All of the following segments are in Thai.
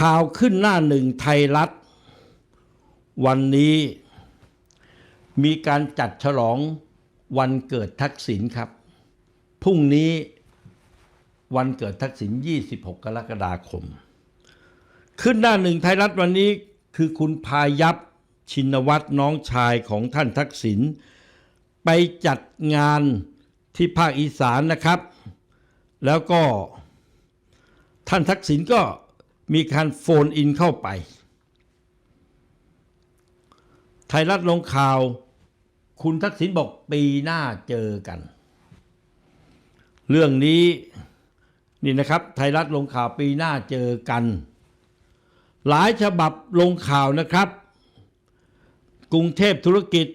ข่าวขึ้นหน้าหนึ่งไทยรัฐ วันนี้มีการจัดฉลองวันเกิดทักษิณครับ พรุ่งนี้วันเกิดทักษิณ 26 กรกฎาคม ขึ้นหน้าหนึ่งไทยรัฐวันนี้คือคุณพายัพชินวัตรน้องชายของท่านทักษิณไปจัดงานที่ภาคอีสานนะครับ แล้วก็ท่านทักษิณก็ มีการโฟนอินเข้าไป ไทยรัฐลงข่าว คุณทักษิณบอกปีหน้าเจอกัน เรื่องนี้นี่นะครับ ไทยรัฐลงข่าวปีหน้าเจอกัน หลายฉบับลงข่าวนะครับ กรุงเทพธุรกิจ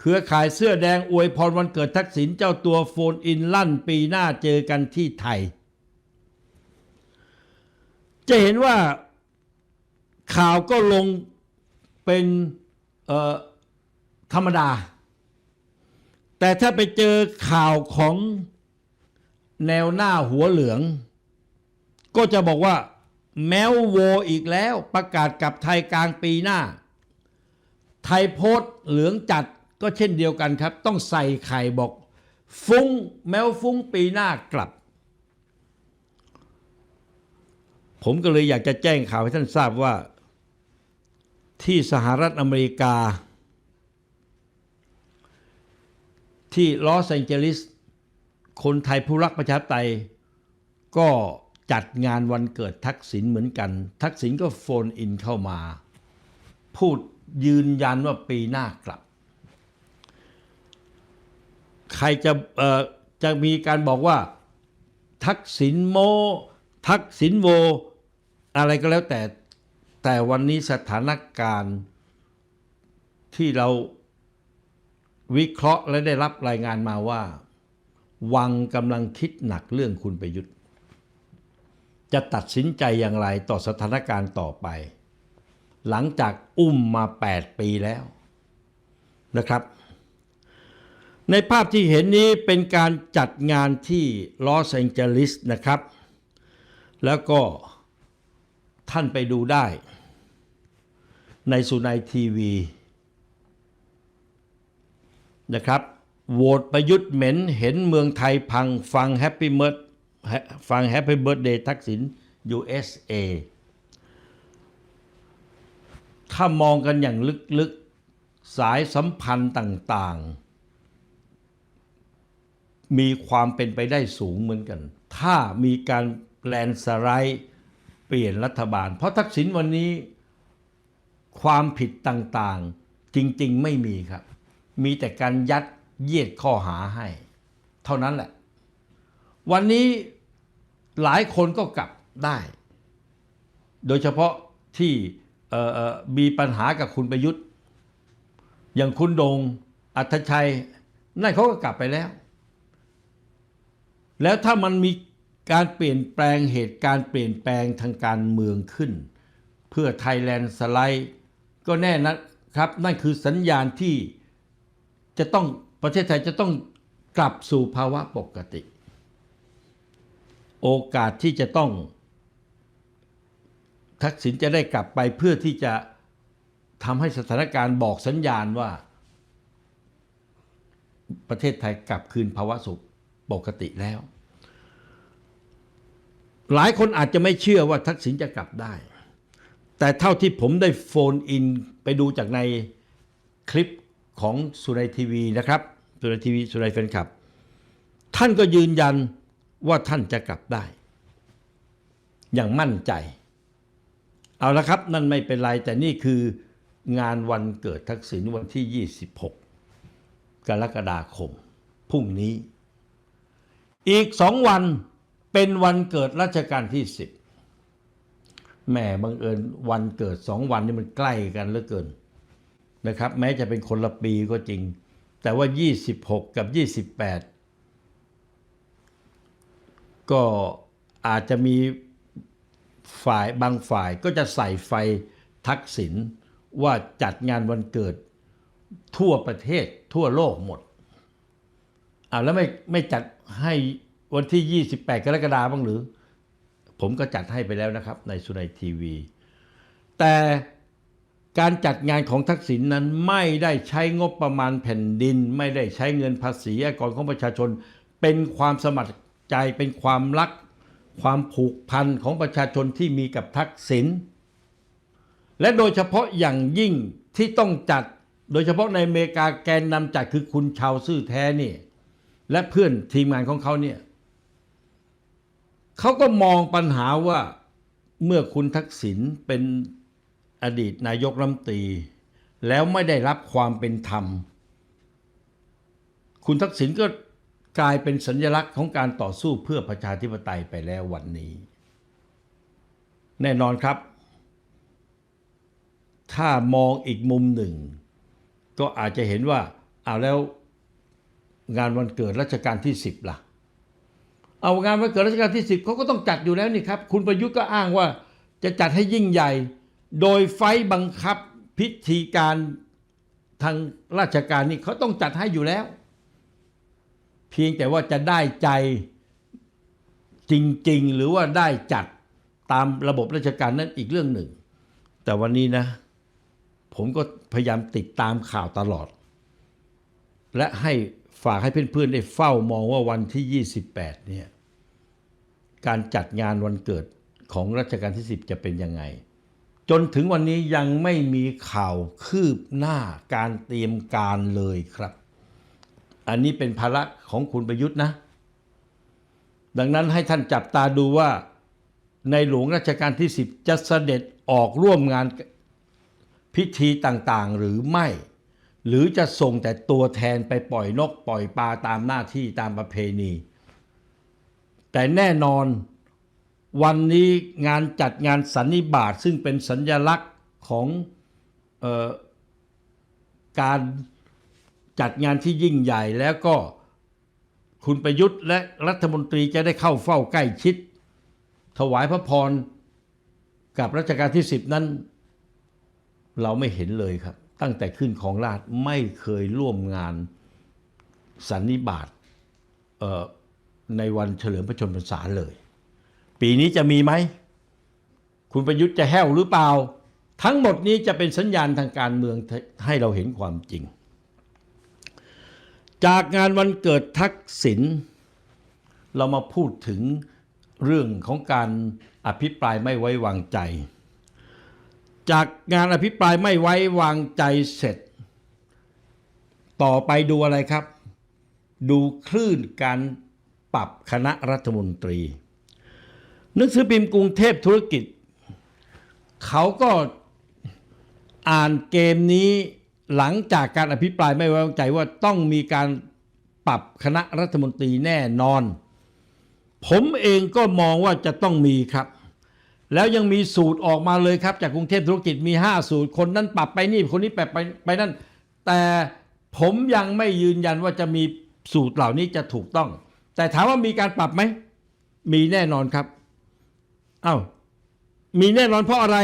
เครือข่ายเสื้อแดงอวยพรวันเกิดทักษิณเจ้าตัวโฟนอินลั่น ปีหน้าเจอกันที่ไทย จะเห็นว่าข่าวก็ลงเป็นธรรมดา แต่ถ้าไปเจอข่าวของแนวหน้าหัวเหลือง ก็จะบอกว่า แมวโวอีกแล้วประกาศกับไทยกลางปีหน้า ไทยโพสต์เหลืองจัดก็เช่นเดียวกันครับ ต้องใส่ไข่บอก ฟุ้งแมวฟุ้งปีหน้ากลับ ผมก็เลยอยากจะแจ้งข่าวให้ท่านทราบว่า ที่สหรัฐอเมริกา ที่ลอสแองเจลิสคนไทยผู้รักประชาธิปไตยก็จัดงานวันเกิดทักษิณเหมือนกัน ทักษิณก็โฟนอินเข้ามา พูดยืนยันว่าปีหน้ากลับ ใครจะจะมีการบอกว่า ทักษิณโม ทักษิณโว อะไรก็แล้วแต่แต่วันนี้สถานการณ์ที่เราวิเคราะห์และได้รับรายงานมาว่า วังกำลังคิดหนักเรื่องคุณประยุทธ์ จะตัดสินใจอย่างไรต่อสถานการณ์ต่อไป หลังจากอุ้มมา 8 ปีแล้วนะครับ ในภาพที่เห็นนี้เป็นการจัดงานที่ลอสแองเจลิสนะครับ แล้วก็ ท่านไปดูได้ ในสุนัยทีวีนะครับโหวตประยุทธ์เหม็นเห็นเมืองไทยพังฟังแฮปปี้เมิร์ดฟังแฮปปี้เบิร์ดเดย์ทักษิณ USA ถ้ามองกันอย่างลึกๆ สายสัมพันธ์ต่างๆ มีความเป็นไปได้สูงเหมือนกัน ถ้ามีการแปลนสไลด์ ปลี่ยนรัฐบาล เพราะทักษิณวันนี้ความผิดต่างๆจริงๆไม่มีครับ มีแต่การยัดเยียดข้อหาให้ เท่านั้นแหละ วันนี้หลายคนก็กลับได้ โดยเฉพาะที่มีปัญหากับคุณประยุทธ์ อย่างคุณดงอัธชัยนั่นเขาก็กลับไปแล้ว แล้วถ้ามันมี การเปลี่ยนแปลงเหตุการณ์เปลี่ยนแปลงทางการเมืองขึ้น เพื่อไทยแลนด์สไลด์ก็แน่นะครับ นั่นคือสัญญาณที่จะต้องประเทศไทยจะต้องกลับสู่ภาวะปกติ โอกาสที่จะต้อง ทักษิณจะได้กลับไปเพื่อที่จะทำให้สถานการณ์บอกสัญญาณว่า ประเทศไทยกลับคืนภาวะสุขปกติแล้ว หลายคนอาจจะไม่เชื่อว่าทักษิณจะกลับได้ แต่เท่าที่ผมได้โฟนอินไปดูจากในคลิปของสุนัยทีวีนะครับ สุนัยทีวีสุนัยแฟนคลับ ท่านก็ยืนยันว่าท่านจะกลับได้ อย่างมั่นใจ เอาละครับนั่นไม่เป็นไร แต่นี่คืองานวันเกิดทักษิณวันที่ 26 กรกฎาคม พรุ่งนี้ อีกสองวัน เป็นวันเกิดรัชกาลที่10แหมบังเอิญวันเกิดสองวันนี่มันใกล้กันเหลือเกินนะครับ แม้จะเป็นคนละปีก็จริง แต่ว่า 26 กับ 28 ก็อาจจะมีฝ่ายบางฝ่ายก็จะใส่ไฟทักษิณว่าจัดงานวันเกิดทั่วประเทศทั่วโลกหมดอ่าแล้วไม่ไม่จัดให้ วันที่ 28 กรกฎาคมบ้างหรือ ผมก็จัดให้ไปแล้วนะครับ ในสุนัยทีวี แต่การจัดงานของทักษิณนั้นไม่ได้ใช้งบประมาณแผ่นดิน ไม่ได้ใช้เงินภาษีอากรของประชาชน เป็นความสมัครใจเป็นความรัก ความผูกพันของประชาชนที่มีกับทักษิณและโดยเฉพาะอย่างยิ่งที่ต้องจัด โดยเฉพาะในอเมริกาแกนนำจัดคือคุณชาวซื่อแท้นี่ และเพื่อนทีมงานของเขาเนี่ย เขาก็มองปัญหาว่าเมื่อคุณทักษิณเป็นอดีตนายกรัฐมนตรีแล้วไม่ได้รับความเป็นธรรม คุณทักษิณก็กลายเป็นสัญลักษณ์ของการต่อสู้เพื่อประชาธิปไตยไปแล้ววันนี้ แน่นอนครับ ถ้ามองอีกมุมหนึ่ง ก็อาจจะเห็นว่าเอาแล้วงานวันเกิดรัชกาลที่ 10ล่ะ เอางานวันเกิดรัชกาลที่ 10เขาก็ต้องจัดอยู่แล้วนี่ครับ คุณประยุทธ์ก็อ้างว่าจะจัดให้ยิ่งใหญ่ โดยไฟบังคับพิธีการทางราชการนี่เขาต้องจัดให้อยู่แล้ว เพียงแต่ว่าจะได้ใจจริง ๆ หรือว่าได้จัดตามระบบราชการนั้นอีกเรื่องหนึ่ง แต่วันนี้นะ ผมก็พยายามติดตามข่าวตลอด และให้ ฝากให้เพื่อนๆได้เฝ้ามองว่าวันที่ 28 เนี่ย การจัดงานวันเกิดของรัชกาลที่ 10 จะเป็นยังไง จนถึงวันนี้ยังไม่มีข่าวคืบหน้าการเตรียมการเลยครับ อันนี้เป็นภาระของคุณประยุทธ์นะ ดังนั้นให้ท่านจับตาดูว่าในหลวงรัชกาลที่ 10 จะเสด็จออกร่วมงานพิธีต่างๆ หรือไม่ หรือจะส่งแต่ตัวแทนไปปล่อยนกปล่อยปลาตามหน้าที่ตามประเพณี แต่แน่นอนวันนี้งานจัดงานสันนิบาตซึ่งเป็นสัญญลักษณ์ของออการจัดงานที่ยิ่งใหญ่แล้วก็คุณประยุทธ์และรัฐมนตรีจะได้เข้าเฝ้าใกล้ชิด ถวายพระพรกับรัชกาลที่ 10 นั้น เราไม่เห็นเลยครับ ตั้งแต่ขึ้นของราชไม่เคยร่วมงานสันนิบาตในวันเฉลิมพระชนมพรรษาเลย ปีนี้จะมีไหม คุณประยุทธ์จะแห้วหรือเปล่า ทั้งหมดนี้จะเป็นสัญญาณทางการเมืองให้เราเห็นความจริง จากงานวันเกิดทักษิณเรามาพูดถึงเรื่องของการอภิปรายไม่ไว้วางใจ จากงานอภิปรายไม่ไว้วางใจเสร็จ ต่อไปดูอะไรครับ ดูคลื่นการปรับคณะรัฐมนตรีหนังสือพิมพ์กรุงเทพธุรกิจ เขาก็อ่านเกมนี้หลังจากการอภิปรายไม่ไว้วางใจว่าต้องมีการปรับคณะรัฐมนตรีแน่นอน ผมเองก็มองว่าจะต้องมีครับ แล้วยังมีสูตรออกมาเลยครับ จากกรุงเทพธุรกิจมี 5 สูตร คนนั้นปรับไปนี่คนนี้ปรับไปไปนั่น แต่ผมยังไม่ยืนยันว่าจะมีสูตรเหล่านี้จะถูกต้อง แต่ถามว่ามีการปรับไหม มีแน่นอนครับ เอา้า มีแน่นอนเพราะอะไร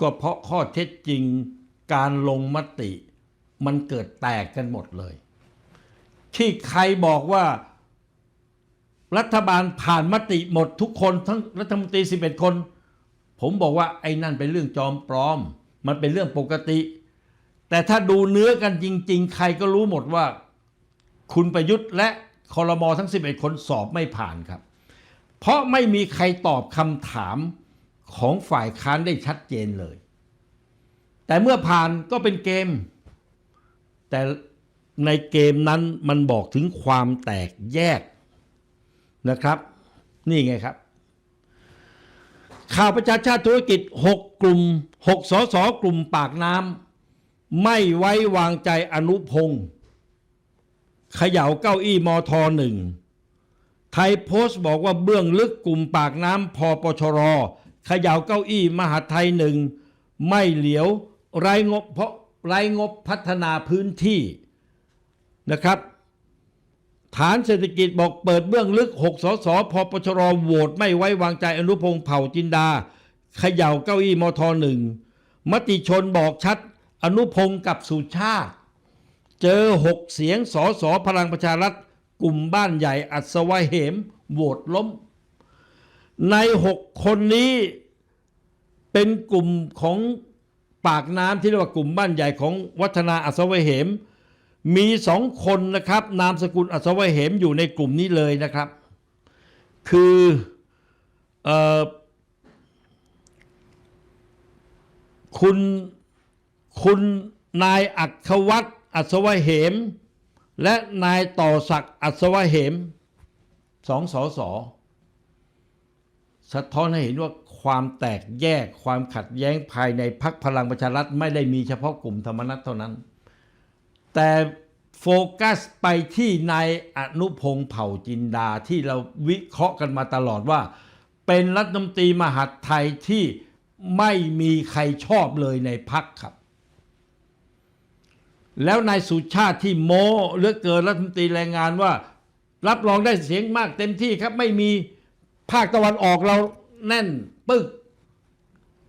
ก็เพราะข้อเท็จจริงการลงมติ มันเกิดแตกกันหมดเลย ที่ใครบอกว่า รัฐบาลผ่านมติหมดทุกคนทั้งรัฐมนตรี 11 คน ผมบอกว่าไอ้นั่นเป็นเรื่องจอมปลอม มันเป็นเรื่องปกติ แต่ถ้าดูเนื้อกันจริง ๆ ใครก็รู้หมดว่า คุณประยุทธ์และคอรมอทั้ง 11 คนสอบไม่ผ่านครับ เพราะไม่มีใครตอบคำถามของฝ่ายค้านได้ชัดเจนเลย แต่เมื่อผ่านก็เป็นเกม แต่ในเกมนั้นมันบอกถึงความแตกแยก นะครับ นี่ไงครับ ข่าวประชาชาติธุรกิจ 6 กลุ่ม 6 สสกลุ่มปากน้ำไม่ไว้วางใจอนุพงศ์ขย่าเก้าอี้มทหนึ่งไทยโพสต์บอกว่าเบื้องลึกกลุ่มปากน้ำพอปชรขย่าเก้าอี้มหาไทยหนึ่งไม่เหลียวไรงบเพราะไรงบพัฒนาพื้นที่นะครับ ฐานเศรษฐกิจบอกเปิดเบื้องลึก 6 สสพปชรโหวตไม่ไว้วางใจอนุพงศ์เผ่าจินดาเขย่าเก้าอี้มทหนึ่งมติชนบอกชัด อนุพงศ์กับสุชาติ เจอ 6 เสียงสสพลังประชารัฐกลุ่มบ้านใหญ่อัศวะเหมโหวตล้ม ในหกคนนี้เป็นกลุ่มของปากน้ำที่เรียกว่ากลุ่มบ้านใหญ่ของวัฒนาอัศวเหม มีสองคนนะครับ นามสกุลอัศวเหมอยู่ในกลุ่มนี้เลยนะครับ คือออคุณคุณนายอัครวัตอัศวเหม และนายต่อศักดิ์อัศวเหมสองสอสอสะท้อนให้เห็นว่าความแตกแยกความขัดแย้งภายในพักพลังประชารัฐไม่ได้มีเฉพาะกลุ่มธรรมนัตเท่านั้น แต่โฟกัสไปที่นายอนุพงศ์เผ่าจินดาที่เราวิเคราะห์กันมาตลอดว่า เป็นรัฐมนตรีมหาดไทยที่ไม่มีใครชอบเลยในพักครับ แล้วนายสุชาติที่โม้เลือกเกินรัฐมนตรีแรงงานว่า รับรองได้เสียงมากเต็มที่ครับไม่มีภาคตะวันออกเราแน่นปึก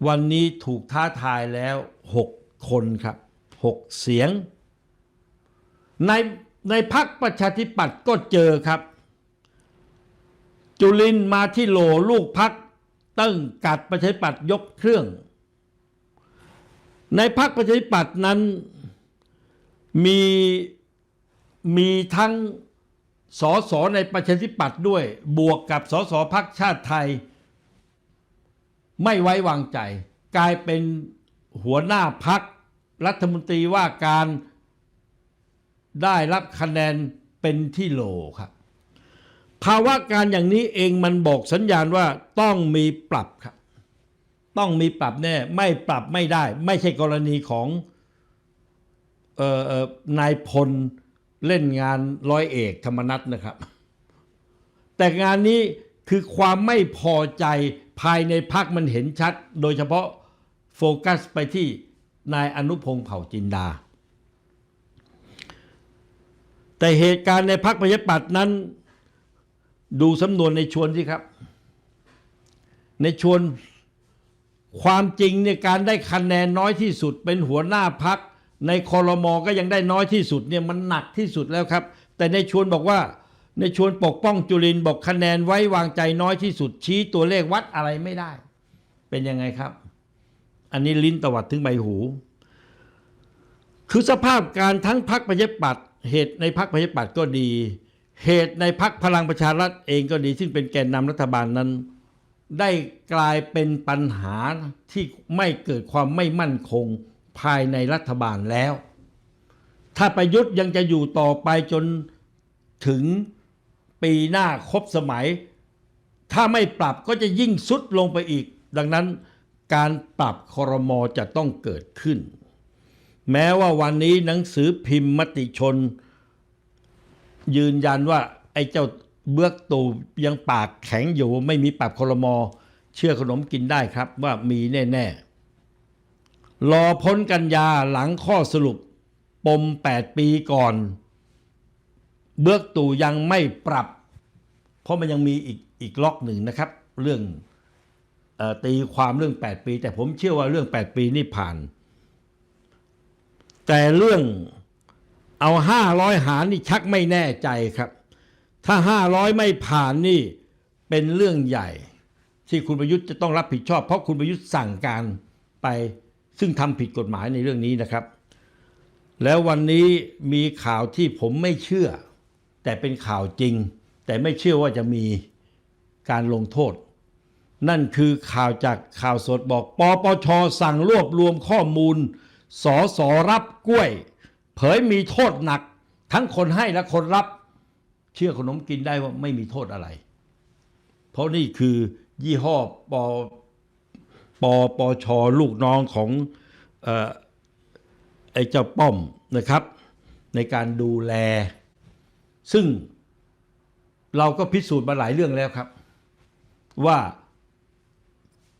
วันนี้ถูกท้าทายแล้วหกคนครับหกเสียง ในในพักประชาธิปัตย์ก็เจอครับ จุลินมาที่โหลลูกพักตั้งกัดประชาธิปัตย์ยกเครื่อง ในพักประชาธิปัตย์นั้นมีมีทั้งสอสอในประชาธิปัตย์ด้วย บวกกับสอสอพักชาติไทย ไม่ไว้วางใจ กลายเป็นหัวหน้าพักรัฐมนตรีว่าการ ได้รับคะแนนเป็นที่โหลครับ ภาวะการอย่างนี้เองมันบอกสัญญาณว่าต้องมีปรับครับ ต้องมีปรับแน่ ไม่ปรับไม่ได้ ไม่ใช่กรณีของออนายพลเล่นงานร้อยเอกธรรมนัฐนะครับ แต่งานนี้คือความไม่พอใจภายในพักมันเห็นชัด โดยเฉพาะโฟกัสไปที่นายอนุพงศ์เผ่าจินดา แต่เหตุการณ์ในพักประชาธิปัตย์นั้น ดูสำนวนในชวนสิครับ ในชวนความจริงเนี่ยการได้คะแนนน้อยที่สุด เป็นหัวหน้าพักในคอรมอก็ยังได้น้อยที่สุดเนี่ยมันหนักที่สุดแล้วครับ แต่ในชวนบอกว่า ในชวนปกป้องจุลินบอกคะแนนไว้วางใจน้อยที่สุด ชี้ตัวเลขวัดอะไรไม่ได้ เป็นยังไงครับ อันนี้ลิ้นตวัดถึงใบหู คือสภาพการทั้งพักประชาธิปัตย์ เหตุในพักประชาธิปัตย์ก็ดี เหตุในพักพลังประชารัฐเองก็ดี ซึ่งเป็นแกนนำรัฐบาลนั้น ได้กลายเป็นปัญหาที่ไม่เกิดความไม่มั่นคงภายในรัฐบาลแล้ว ถ้าประยุทธ์ยังจะอยู่ต่อไปจนถึงปีหน้าครบสมัย ถ้าไม่ปรับก็จะยิ่งสุดลงไปอีก ดังนั้นการปรับคอรมอจะต้องเกิดขึ้น แม้ว่าวันนี้หนังสือพิมพ์มติชน ยืนยันว่าไอ้เจ้าเบื้อกตูยังปากแข็งอยู่ไม่มีปรับคอรมอ เชื่อขนมกินได้ครับว่ามีแน่ ๆ รอพ้นกันยาหลังข้อสรุปปม 8 ปีก่อน เบื้อกตูยังไม่ปรับ เพราะมันยังมีอีกอีกล็อกหนึ่งนะครับ เรื่องอตีความเรื่อง 8 ปี แต่ผมเชื่อว่าเรื่อง 8 ปีนี่ผ่าน แต่เรื่องเอาห้าร้อยหารนี่ชักไม่แน่ใจครับ ถ้าห้าร้อยไม่ผ่านนี่เป็นเรื่องใหญ่ ที่คุณประยุทธ์จะต้องรับผิดชอบ เพราะคุณประยุทธ์สั่งการไปซึ่งทำผิดกฎหมายในเรื่องนี้นะครับ แล้ววันนี้มีข่าวที่ผมไม่เชื่อ แต่เป็นข่าวจริง แต่ไม่เชื่อว่าจะมีการลงโทษ นั่นคือข่าวจากข่าวสดบอกปปชสั่งรวบรวมข้อมูล สอสอรับกล้วย เผยมีโทษหนัก ทั้งคนให้และคนรับ เชื่อขนมกินได้ว่าไม่มีโทษอะไร เพราะนี่คือยี่ห้อปปปชอลูกน้องของออไอ้เจ้าป้อมนะครับ ในการดูแล ซึ่งเราก็พิสูจน์มาหลายเรื่องแล้วครับ ว่า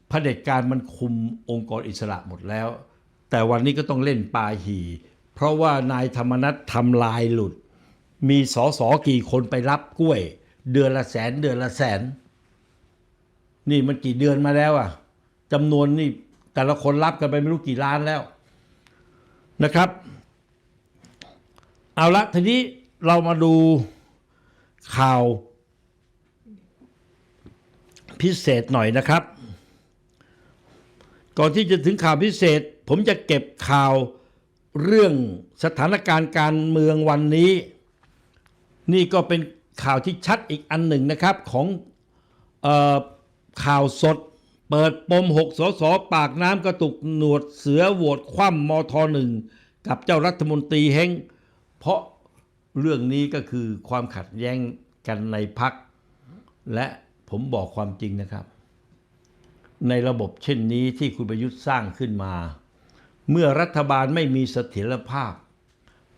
เผด็จการมันคุมองค์กรอิสระหมดแล้ว แต่วันนี้ก็ต้องเล่นปาหี เพราะว่านายธรรมนัฐทำลายหลุด มีสอสอกี่คนไปรับกล้วย เดือนละแสนเดือนละแสน นี่มันกี่เดือนมาแล้วอะจำนวนนี่แต่ละคนรับกันไปไม่รู้กี่ล้านแล้วนะครับ เอาละทีนี้เรามาดูข่าวพิเศษหน่อยนะครับ ก่อนที่จะถึงข่าวพิเศษ ผมจะเก็บข่าวเรื่องสถานการณ์การเมืองวันนี้ นี่ก็เป็นข่าวที่ชัดอีกอันหนึ่งนะครับของออข่าวสด เปิดปมหกสสปากน้ำกระตุกหนวดเสือโหวตคว่ำมทหนึ่งกับเจ้ารัฐมนตรีเฮงเพราะเรื่องนี้ก็คือความขัดแย้งกันในพัก และผมบอกความจริงนะครับ ในระบบเช่นนี้ที่คุณประยุทธ์สร้างขึ้นมา เมื่อรัฐบาลไม่มีเสถียรภาพ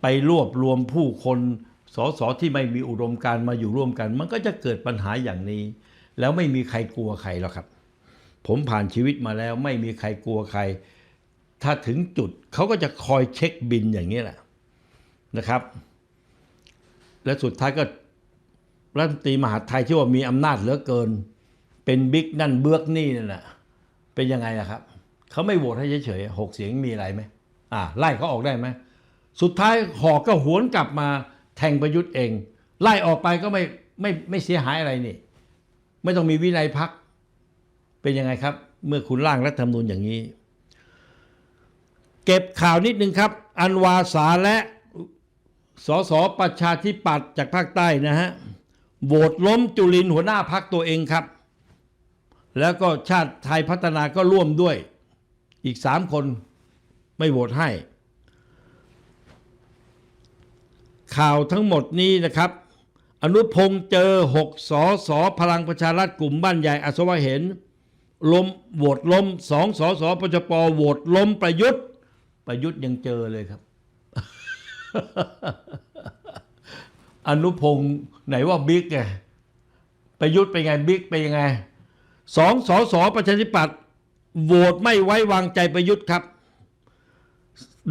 ไปรวบรวมผู้คนสสที่ไม่มีอุดมการมาอยู่ร่วมกัน มันก็จะเกิดปัญหาอย่างนี้ แล้วไม่มีใครกลัวใครหรอกครับ ผมผ่านชีวิตมาแล้วไม่มีใครกลัวใคร ถ้าถึงจุดเขาก็จะคอยเช็คบินอย่างนี้แหละนะครับ และสุดท้ายก็รัฐมนตรีมหาไทยที่ว่ามีอำนาจเหลือเกิน เป็นบิ๊กนั่นเบือกนี่นั่นแหละเป็นยังไงล่ะครับ เขาไม่โหวตให้เฉยๆหกเสียงมีอะไรไหมอ่าไล่เขาออกได้ไหมสุดท้ายหอกก็หวนกลับมาแทงประยุทธ์เอง ไล่ออกไปก็ไม่ไม่ไม่เสียหายอะไรนี่ ไม่ต้องมีวินัยพักเป็นยังไงครับ เมื่อคุณร่างรัฐธรรมนูญอย่างนี้ เก็บข่าวนิดนึงครับ อันวาสาและสสประชาธิปัตย์จากภาคใต้นะฮะโหวตล้มจุลินหัวหน้าพักตัวเองครับ แล้วก็ชาติไทยพัฒนาก็ร่วมด้วย อีกสามคนไม่โหวตให้ ข่าวทั้งหมดนี้นะครับ อนุพงษ์เจอหกสอสอพลังประชารัฐกลุ่มบ้านใหญ่อสวะเห็นล้มโหวตล้มสองสอสอปชปโหวตล้มประยุทธ์ประยุทธ์ยังเจอเลยครับ อนุพงษ์ไหนว่าบิ๊กไงประยุทธ์เป็นไงบิ๊กเป็นยังไงสองสอสอประชาธิปัตย์ โหวตไม่ไว้วางใจประยุทธ์ครับ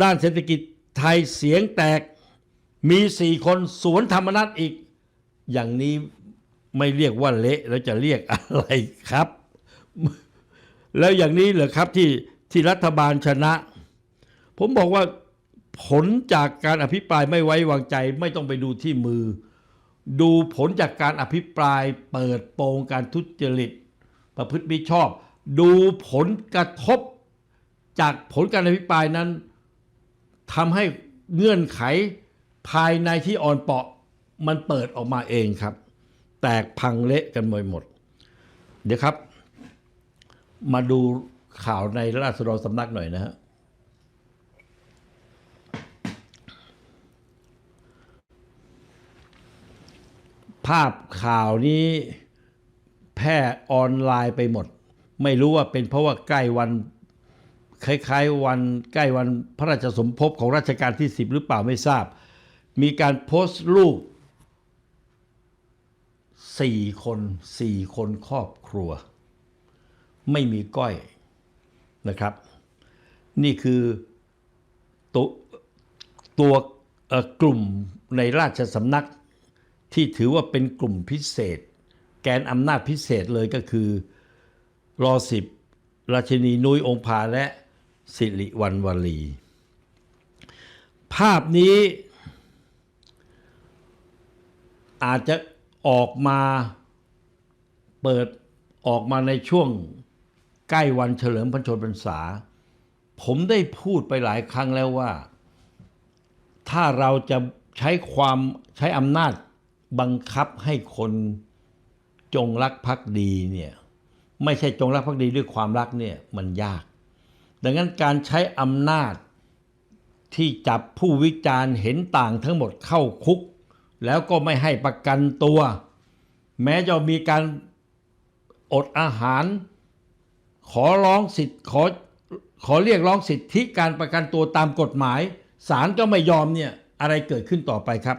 ด้านเศรษฐกิจไทยเสียงแตกมีสี่คนสวนธรรมนัตอีก อย่างนี้ไม่เรียกว่าเละแล้วจะเรียกอะไรครับ แล้วอย่างนี้เหรอครับที่ที่รัฐบาลชนะ ผมบอกว่าผลจากการอภิปรายไม่ไว้วางใจไม่ต้องไปดูที่มือ ดูผลจากการอภิปรายเปิดโปงการทุจริต ประพฤติมิชอบ ดูผลกระทบจากผลการอภิปรายนั้นทำให้เงื่อนไขภายในที่อ่อนเปาะมันเปิดออกมาเองครับ แตกพังเละกันหมดหมด เดี๋ยวครับ มาดูข่าวในราษฎรสำนักหน่อยนะฮะภาพข่าวนี้แพร่ออนไลน์ไปหมด ไม่รู้ว่าเป็นเพราะว่าใกล้วันคล้ายๆวันใกล้วันพระราชสมภพของรัชกาลที่ 10 หรือเปล่าไม่ทราบ มีการโพสต์รูปสี่คนสี่คนครอบครัว ไม่มีก้อยนะครับ นี่คือตัวตัวกลุ่มในราชสำนักที่ถือว่าเป็นกลุ่มพิเศษ แกนอำนาจพิเศษเลยก็คือ รอสิบราชินีนุ้ยองค์พาและสิริวัณวลี ภาพนี้อาจจะออกมาเปิดออกมาในช่วงใกล้วันเฉลิมพระชนมพรรษา ผมได้พูดไปหลายครั้งแล้วว่า ถ้าเราจะใช้ความใช้อำนาจบังคับให้คนจงรักภักดีเนี่ย ไม่ใช่จงรักภักดีด้วยความรักเนี่ยมันยาก ดังนั้นการใช้อำนาจที่จับผู้วิจารณ์เห็นต่างทั้งหมดเข้าคุก แล้วก็ไม่ให้ประกันตัว แม้จะมีการอดอาหาร ขอร้องสิทธิ์ขอขอเรียกร้องสิทธิการประกันตัวตามกฎหมายศาลก็ไม่ยอมเนี่ยอะไรเกิดขึ้นต่อไปครับ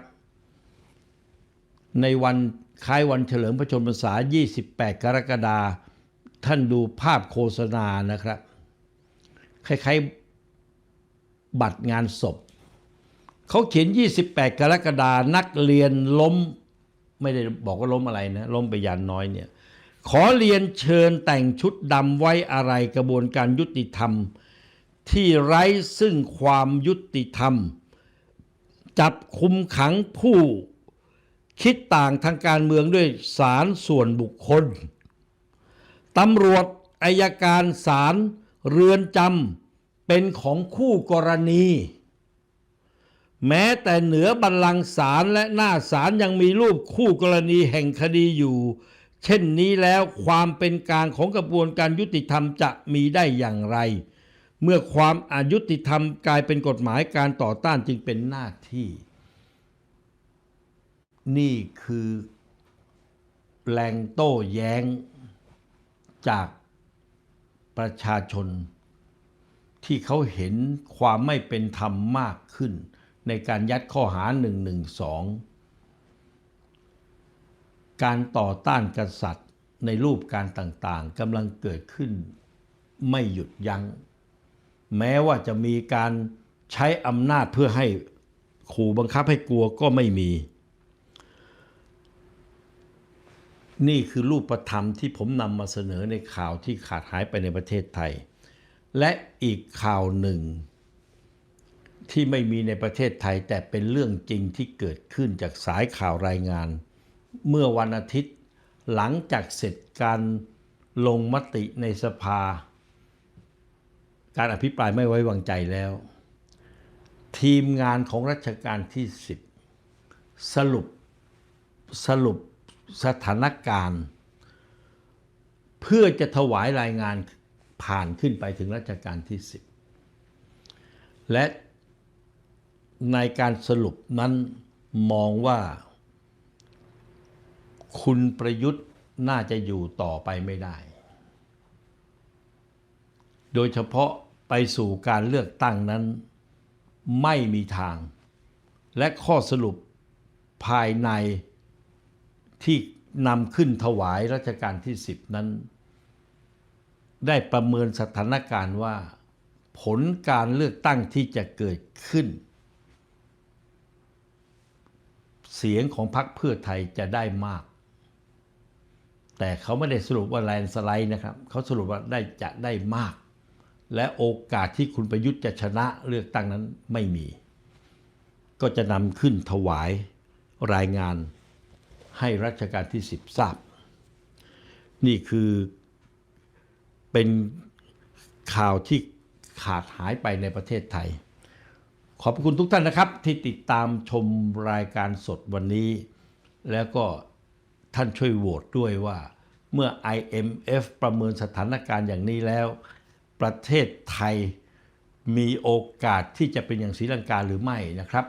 ในวันคล้ายวันเฉลิมพระชนมพรรษา 28 กรกฎาคม ท่านดูภาพโฆษณานะครับ คล้ายๆบัตรงานศพ เขาเขียน 28 กรกฎานักเรียนล้ม ไม่ได้บอกว่าล้มอะไรนะ ล้มไปยานน้อยเนี่ย ขอเรียนเชิญแต่งชุดดำไว้อะไรกระบวนการยุติธรรม ที่ไร้ซึ่งความยุติธรรม จับคุมขังผู้คิดต่างทางการเมืองด้วยสารส่วนบุคคล ตำรวจอายการศาลเรือนจำเป็นของคู่กรณี แม้แต่เหนือบัลลังก์ศาลและหน้าศาลยังมีรูปคู่กรณีแห่งคดีอยู่ เช่นนี้แล้วความเป็นกลางของกระบวนการยุติธรรมจะมีได้อย่างไร เมื่อความอายุติธรรมกลายเป็นกฎหมายการต่อต้านจึงเป็นหน้าที่ นี่คือแรงโต้แย้ง จากประชาชนที่เขาเห็นความไม่เป็นธรรมมากขึ้น ในการยัดข้อหา 112 การต่อต้านกษัตริย์ในรูปการต่างๆกำลังเกิดขึ้นไม่หยุดยัง้ง แม้ว่าจะมีการใช้อำนาจเพื่อให้ขู่บังคับให้กลัวก็ไม่มี นี่คือรูปธรรมที่ผมนำมาเสนอในข่าวที่ขาดหายไปในประเทศไทย และอีกข่าวหนึ่ง ที่ไม่มีในประเทศไทย แต่เป็นเรื่องจริงที่เกิดขึ้นจากสายข่าวรายงาน เมื่อวันอาทิตย์ หลังจากเสร็จการลงมติในสภา การอภิปรายไม่ไว้วางใจแล้ว ทีมงานของรัชกาลที่ 10 สรุปสรุป สถานการณ์ เพื่อจะถวายรายงานผ่านขึ้นไปถึงรัชกาลที่ 10 และในการสรุปนั้นมองว่า คุณประยุทธ์น่าจะอยู่ต่อไปไม่ได้ โดยเฉพาะไปสู่การเลือกตั้งนั้นไม่มีทาง และข้อสรุปภายใน ที่นำขึ้นถวายรัชกาลที่10นั้น ได้ประเมินสถานการณ์ว่า ผลการเลือกตั้งที่จะเกิดขึ้น เสียงของพรรคเพื่อไทยจะได้มาก แต่เขาไม่ได้สรุปว่าแลนสไลด์นะครับ เขาสรุปว่าได้จะได้มาก และโอกาสที่คุณประยุทธ์จะชนะเลือกตั้งนั้นไม่มี ก็จะนำขึ้นถวายรายงาน ให้รัชกาลที่ 10 ทราบ นี่คือเป็นข่าวที่ขาดหายไปในประเทศไทย ขอบคุณทุกท่านนะครับ ที่ติดตามชมรายการสดวันนี้ แล้วก็ท่านช่วยโหวตด้วยว่า เมื่อ IMF ประเมินสถานการณ์อย่างนี้แล้ว ประเทศไทยมีโอกาสที่จะเป็นอย่างศรีลังกาหรือไม่นะครับ